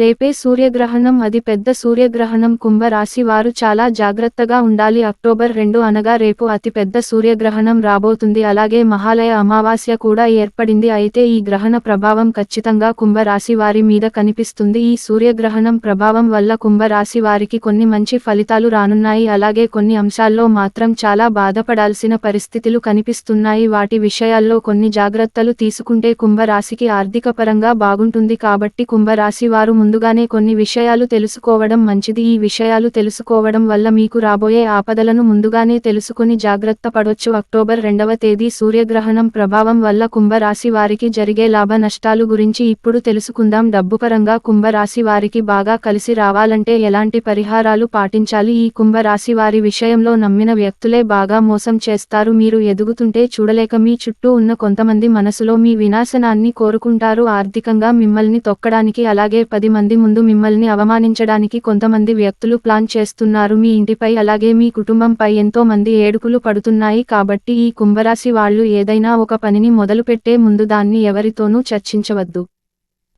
రేపే సూర్యగ్రహణం అది పెద్ద సూర్యగ్రహణం. కుంభ రాశి వారు చాలా జాగ్రత్తగా ఉండాలి. అక్టోబర్ రెండు అనగా రేపు అతి పెద్ద సూర్యగ్రహణం రాబోతుంది. అలాగే మహాలయ అమావాస్య కూడా ఏర్పడింది. అయితే ఈ గ్రహణ ప్రభావం ఖచ్చితంగా కుంభ రాశి వారి మీద కనిపిస్తుంది. ఈ సూర్యగ్రహణం ప్రభావం వల్ల కుంభ రాశి వారికి కొన్ని మంచి ఫలితాలు రానున్నాయి. అలాగే కొన్ని అంశాల్లో మాత్రం చాలా బాధపడాల్సిన పరిస్థితులు కనిపిస్తున్నాయి. వాటి విషయాల్లో కొన్ని జాగ్రత్తలు తీసుకుంటే కుంభ రాశికి ఆర్థిక పరంగా బాగుంటుంది. కాబట్టి కుంభ రాశి వారు ముందుగానే కొన్ని విషయాలు తెలుసుకోవడం మంచిది. ఈ విషయాలు తెలుసుకోవడం వల్ల మీకు రాబోయే ఆపదలను ముందుగానే తెలుసుకుని జాగ్రత్త పడొచ్చు. అక్టోబర్ రెండవ తేదీ సూర్యగ్రహణం ప్రభావం వల్ల కుంభరాశి వారికి జరిగే లాభ నష్టాలు గురించి ఇప్పుడు తెలుసుకుందాం. డబ్బుపరంగా కుంభరాశి వారికి బాగా కలిసి రావాలంటే ఎలాంటి పరిహారాలు పాటించాలి? ఈ కుంభరాశి వారి విషయంలో నమ్మిన వ్యక్తులే బాగా మోసం చేస్తారు. మీరు ఎదుగుతుంటే చూడలేక మీ చుట్టూ ఉన్న కొంతమంది మనసులో మీ వినాశనాన్ని కోరుకుంటారు. ఆర్థికంగా మిమ్మల్ని తొక్కడానికి అలాగే పది మంది మంది ముందు మిమ్మల్ని అవమానించడానికి కొంతమంది వ్యక్తులు ప్లాన్ చేస్తున్నారు. మీ ఇంటిపై అలాగే మీ కుటుంబంపై ఎంతో మంది ఏడుకులు పడుతున్నాయి కాబట్టి ఈ కుంభరాశి వాళ్ళు ఏదైనా ఒక పనిని మొదలుపెట్టే ముందు దాన్ని ఎవరితోనూ చర్చించవద్దు.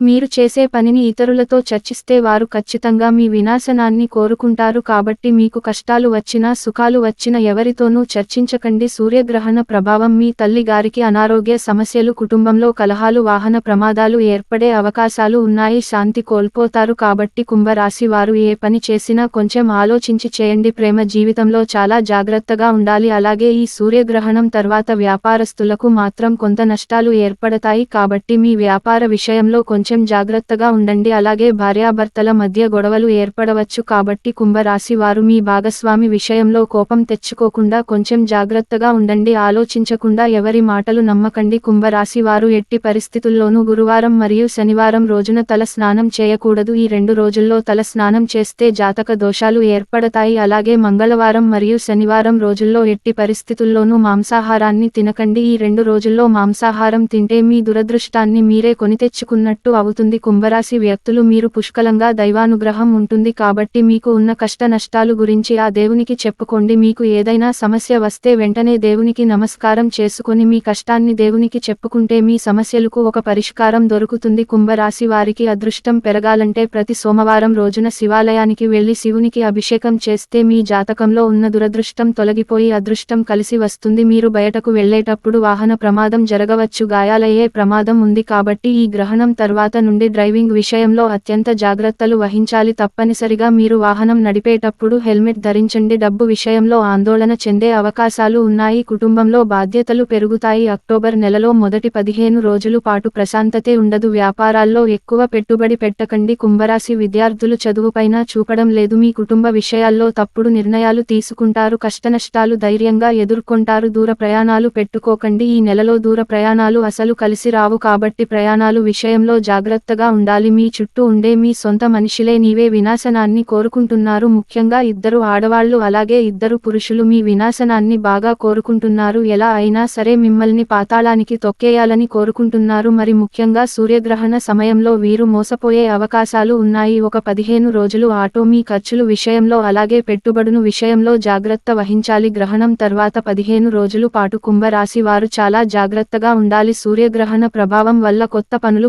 మీరు చేసే పనిని ఇతరులతో చర్చిస్తే వారు ఖచ్చితంగా మీ వినాశనాన్ని కోరుకుంటారు కాబట్టి మీకు కష్టాలు వచ్చినా సుఖాలు వచ్చినా ఎవరితోనూ చర్చించకండి. సూర్యగ్రహణ ప్రభావం మీ తల్లి గారికి అనారోగ్య సమస్యలు కుటుంబంలో కలహాలు వాహన ప్రమాదాలు ఏర్పడే అవకాశాలు ఉన్నాయి. శాంతి కోల్పోతారు కాబట్టి కుంభరాశి వారు ఏ పని చేసినా కొంచెం ఆలోచించి చేయండి. ప్రేమ జీవితంలో చాలా జాగ్రత్తగా ఉండాలి. అలాగే ఈ సూర్యగ్రహణం తర్వాత వ్యాపారస్తులకు మాత్రం కొంత నష్టాలు ఏర్పడతాయి కాబట్టి మీ వ్యాపార విషయంలో కొంచెం కొంచెం జాగ్రత్తగా ఉండండి. అలాగే భార్యాభర్తల మధ్య గొడవలు ఏర్పడవచ్చు కాబట్టి కుంభరాశి వారు మీ భాగస్వామి విషయంలో కోపం తెచ్చుకోకుండా కొంచెం జాగ్రత్తగా ఉండండి. ఆలోచించకుండా ఎవరి మాటలు నమ్మకండి. కుంభరాశి వారు ఎట్టి పరిస్థితుల్లోనూ గురువారం మరియు శనివారం రోజున తల స్నానం చేయకూడదు. ఈ రెండు రోజుల్లో తల స్నానం చేస్తే జాతక దోషాలు ఏర్పడతాయి. అలాగే మంగళవారం మరియు శనివారం రోజుల్లో ఎట్టి పరిస్థితుల్లోనూ మాంసాహారాన్ని తినకండి. ఈ రెండు రోజుల్లో మాంసాహారం తింటే మీ దురదృష్టాన్ని మీరే కొని తెచ్చుకున్నట్టు అవుతుంది. కుంభరాశి వ్యక్తులు మీరు పుష్కలంగా దైవానుగ్రహం ఉంటుంది కాబట్టి మీకు ఉన్న కష్ట నష్టాలు గురించి ఆ దేవునికి చెప్పుకోండి. మీకు ఏదైనా సమస్య వస్తే వెంటనే దేవునికి నమస్కారం చేసుకుని మీ కష్టాన్ని దేవునికి చెప్పుకుంటే మీ సమస్యలకు ఒక పరిష్కారం దొరుకుతుంది. కుంభరాశి వారికి అదృష్టం పెరగాలంటే ప్రతి సోమవారం రోజున శివాలయానికి వెళ్ళి శివునికి అభిషేకం చేస్తే మీ జాతకంలో ఉన్న దురదృష్టం తొలగిపోయి అదృష్టం కలిసి వస్తుంది. మీరు బయటకు వెళ్ళేటప్పుడు వాహన ప్రమాదం జరగవచ్చు. గాయాలయ్యే ప్రమాదం ఉంది కాబట్టి ఈ గ్రహణం తర్వాత నుండి డ్రైవింగ్ విషయంలో అత్యంత జాగ్రత్తలు వహించాలి. తప్పనిసరిగా మీరు వాహనం నడిపేటప్పుడు హెల్మెట్ ధరించండి. డబ్బు విషయంలో ఆందోళన చెందే అవకాశాలు ఉన్నాయి. కుటుంబంలో బాధ్యతలు పెరుగుతాయి. అక్టోబర్ నెలలో మొదటి పదిహేను రోజులు పాటు ప్రశాంతతే ఉండదు. వ్యాపారాల్లో ఎక్కువ పెట్టుబడి పెట్టకండి. కుంభరాశి విద్యార్థులు చదువుపైన చూపడం లేదు. మీ కుటుంబ విషయాల్లో తప్పుడు నిర్ణయాలు తీసుకుంటారు. కష్టనష్టాలు ధైర్యంగా ఎదుర్కొంటారు. దూర ప్రయాణాలు పెట్టుకోకండి. ఈ నెలలో దూర ప్రయాణాలు అసలు కలిసి రావు. కాబట్టి ప్రయాణాలు విషయంలో జాగ్రత్తగా ఉండాలి. మీ చుట్టూ ఉండే మీ సొంత మనిషిలే నీవే వినాశనాన్ని కోరుకుంటున్నారు. ముఖ్యంగా ఇద్దరు ఆడవాళ్ళు అలాగే ఇద్దరు పురుషులు మీ వినాశనాన్ని బాగా కోరుకుంటున్నారు. ఎలా అయినా సరే మిమ్మల్ని పాతాళానికి తొక్కేయాలని కోరుకుంటున్నారు. మరి ముఖ్యంగా సూర్యగ్రహణ సమయంలో వీరు మోసపోయే అవకాశాలు ఉన్నాయి. ఒక పదిహేను రోజులు ఆటో మీ ఖర్చులు విషయంలో అలాగే పెట్టుబడును విషయంలో జాగ్రత్త వహించాలి. గ్రహణం తర్వాత పదిహేను రోజులు పాటు కుంభరాశి వారు చాలా జాగ్రత్తగా ఉండాలి. సూర్యగ్రహణ ప్రభావం వల్ల కొత్త పనులు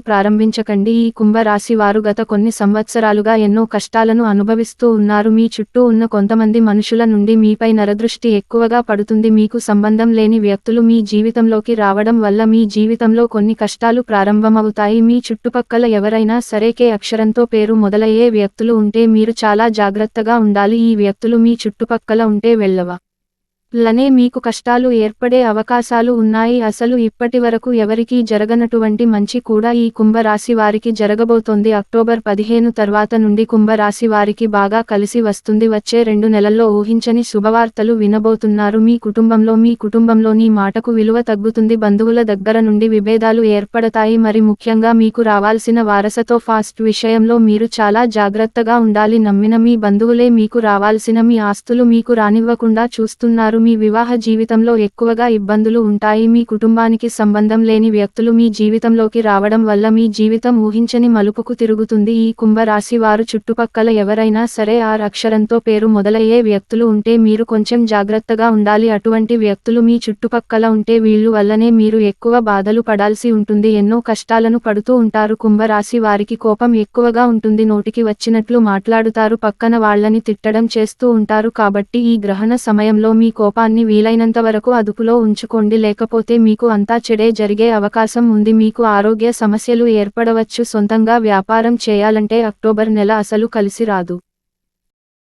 ప్రారంభించకండి ఈ కుంభరాశి వారు గత కొన్ని సంవత్సరాలుగా ఎన్నో కష్టాలను అనుభవిస్తూ ఉన్నారు. మీ చుట్టూ ఉన్న కొంతమంది మనుషుల నుండి మీపై నరదృష్టి ఎక్కువగా పడుతుంది. మీకు సంబంధం లేని వ్యక్తులు మీ జీవితంలోకి రావడం వల్ల మీ జీవితంలో కొన్ని కష్టాలు ప్రారంభమవుతాయి. మీ చుట్టుపక్కల ఎవరైనా సరే కే అక్షరంతో పేరు మొదలయ్యే వ్యక్తులు ఉంటే మీరు చాలా జాగ్రత్తగా ఉండాలి. ఈ వ్యక్తులు మీ చుట్టుపక్కల ఉంటే వెళ్ళవ? లనే మీకు కష్టాలు ఏర్పడే అవకాశాలు ఉన్నాయి. అసలు ఇప్పటివరకు ఎవరికీ జరగనటువంటి మంచి కూడా ఈ కుంభరాశి వారికి జరగబోతోంది. అక్టోబర్ పదిహేను తర్వాత నుండి కుంభరాశి వారికి బాగా కలిసి వస్తుంది. వచ్చే రెండు నెలల్లో ఊహించని శుభవార్తలు వినబోతున్నారు. మీ కుటుంబంలో మీ కుటుంబంలోని మాటకు విలువ తగ్గుతుంది. బంధువుల దగ్గర నుండి విభేదాలు ఏర్పడతాయి. మరి ముఖ్యంగా మీకు రావాల్సిన వారసతో ఫాస్ట్ విషయంలో మీరు చాలా జాగ్రత్తగా ఉండాలి. నమ్మిన మీ బంధువులే మీకు రావాల్సిన మీ ఆస్తులు మీకు రానివ్వకుండా చూస్తున్నారు. మీ వివాహ జీవితంలో ఎక్కువగా ఇబ్బందులు ఉంటాయి. మీ కుటుంబానికి సంబంధం లేని వ్యక్తులు మీ జీవితంలోకి రావడం వల్ల మీ జీవితం ఊహించని మలుపుకు తిరుగుతుంది. ఈ కుంభరాశి వారు చుట్టుపక్కల ఎవరైనా సరే ఆర్ అక్షరంతో పేరు మొదలయ్యే వ్యక్తులు ఉంటే మీరు కొంచెం జాగ్రత్తగా ఉండాలి. అటువంటి వ్యక్తులు మీ చుట్టుపక్కల ఉంటే వీళ్ళు వల్లనే మీరు ఎక్కువ బాధలు పడాల్సి ఉంటుంది. ఎన్నో కష్టాలను పడుతూ ఉంటారు. కుంభరాశి వారికి కోపం ఎక్కువగా ఉంటుంది. నోటికి వచ్చినట్లు మాట్లాడుతారు. పక్కన వాళ్ళని తిట్టడం చేస్తూ ఉంటారు. కాబట్టి ఈ గ్రహణ సమయంలో మీ కోపాన్ని వీలైనంత వరకు అదుపులో ఉంచుకోండి. లేకపోతే మీకు అంతా చెడే జరిగే అవకాశం ఉంది. మీకు ఆరోగ్య సమస్యలు ఏర్పడవచ్చు. సొంతంగా వ్యాపారం చేయాలంటే అక్టోబర్ నెల అసలు కలిసి రాదు.